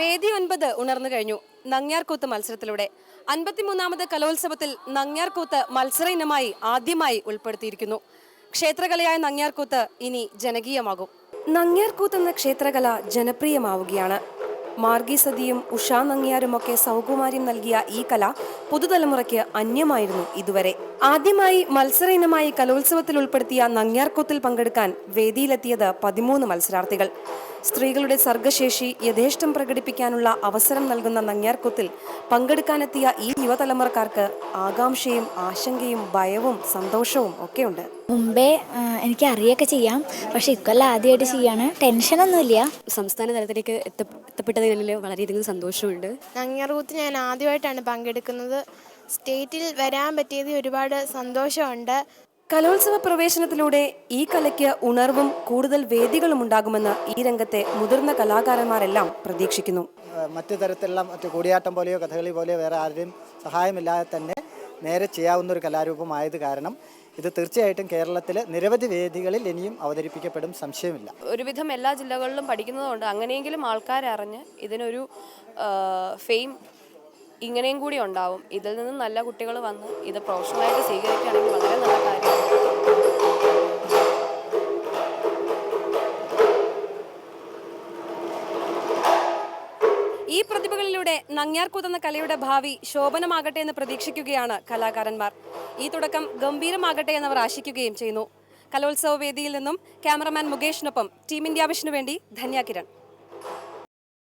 അൻപത് ഉണർന്നു കഴിഞ്ഞു. നങ്ങ്യാർകൂത്ത് മത്സരത്തിലൂടെ. അൻപത്തിമൂന്നാമത് കലോത്സവത്തിൽ നങ്ങ്യാർകൂത്ത് മത്സര ഇനമായി ആദ്യമായി ഉൾപ്പെടുത്തിയിരിക്കുന്നു. ക്ഷേത്രകലയായ നങ്ങ്യാർകൂത്ത് ഇനി ജനകീയമാകും. നങ്ങ്യാർകൂത്ത് എന്ന ക്ഷേത്രകല ജനപ്രിയമാവുകയാണ്. മാർഗീസതിയും ഉഷാ നങ്ങ്യാരുമൊക്കെ സൗകുമാര്യം നൽകിയ ഈ കല പുതുതലമുറയ്ക്ക് അന്യമായിരുന്നു ഇതുവരെ. ആദ്യമായി മത്സര ഇനമായി കലോത്സവത്തിൽ ഉൾപ്പെടുത്തിയ നങ്ങ്യാർകൂത്തിൽ പങ്കെടുക്കാൻ വേദിയിലെത്തിയത് പതിമൂന്ന് മത്സരാർത്ഥികൾ. സ്ത്രീകളുടെ സർഗശേഷി യഥേഷ്ടം പ്രകടിപ്പിക്കാനുള്ള അവസരം നൽകുന്ന നങ്ങ്യാർക്കൊത്തിൽ പങ്കെടുക്കാനെത്തിയ ഈ യുവതലമുറക്കാർക്ക് ആകാംക്ഷയും ആശങ്കയും ഭയവും സന്തോഷവും ഒക്കെയുണ്ട്. മുമ്പേ എനിക്ക് അറിയൊക്കെ ചെയ്യാം. പക്ഷെ ഇക്കൊല്ലം ആദ്യമായിട്ട് ചെയ്യാണ്. ടെൻഷനൊന്നുമില്ല. സംസ്ഥാന തലത്തിലേക്ക് എത്ത എത്തപ്പെട്ടതിൽ വളരെയധികം സന്തോഷമുണ്ട്. നങ്ങ്യാർകൂത്ത് ഞാൻ ആദ്യമായിട്ടാണ് പങ്കെടുക്കുന്നത്. സ്റ്റേറ്റിൽ വരാൻ പറ്റിയത് ഒരുപാട് സന്തോഷമുണ്ട്. കലോത്സവ പ്രവേശനത്തിലൂടെ ഈ കലയ്ക്ക് ഉണർവും കൂടുതൽ വേദികളും ഉണ്ടാകുമെന്ന് ഈ രംഗത്തെ മുതിർന്ന കലാകാരന്മാരെല്ലാം പ്രതീക്ഷിക്കുന്നു. മറ്റു തരത്തിലുള്ള മറ്റു കൂടിയാട്ടം പോലെയോ കഥകളി പോലെയോ വേറെ ആരുടെയും സഹായമില്ലാതെ തന്നെ നേരെ ചെയ്യാവുന്ന ഒരു കലാരൂപമായത് കാരണം ഇത് തീർച്ചയായിട്ടും കേരളത്തിലെ നിരവധി വേദികളിൽ ഇനിയും അവതരിപ്പിക്കപ്പെടും സംശയമില്ല. ഒരുവിധം എല്ലാ ജില്ലകളിലും പഠിക്കുന്നതുകൊണ്ട് അങ്ങനെയെങ്കിലും ആൾക്കാരറിഞ്ഞ് ഇതിനൊരു ഫെയിം ഇങ്ങനെയും കൂടി ഉണ്ടാവും. ഇതിൽ നിന്ന് നല്ല കുട്ടികൾ വന്ന് ഇത് പ്രൊഫഷണലായിട്ട് സ്വീകരിക്കുകയാണെങ്കിൽ വളരെ നല്ല കാര്യമാണ്. ഈ പ്രതിഭകളിലൂടെ നങ്ങ്യാർകൂത്ത് എന്ന കലയുടെ ഭാവി ശോഭനമാകട്ടെ എന്ന് പ്രതീക്ഷിക്കുകയാണ് കലാകാരന്മാർ. ഈ തുടക്കം ഗംഭീരമാകട്ടെ എന്നവർ ആശിക്കുകയും ചെയ്യുന്നു. കലോത്സവ വേദിയിൽ നിന്നും ക്യാമറമാൻ മുകേഷിനൊപ്പം ടീം ഇന്ത്യ വിഷനു വേണ്ടി ധന്യ കിരൺ.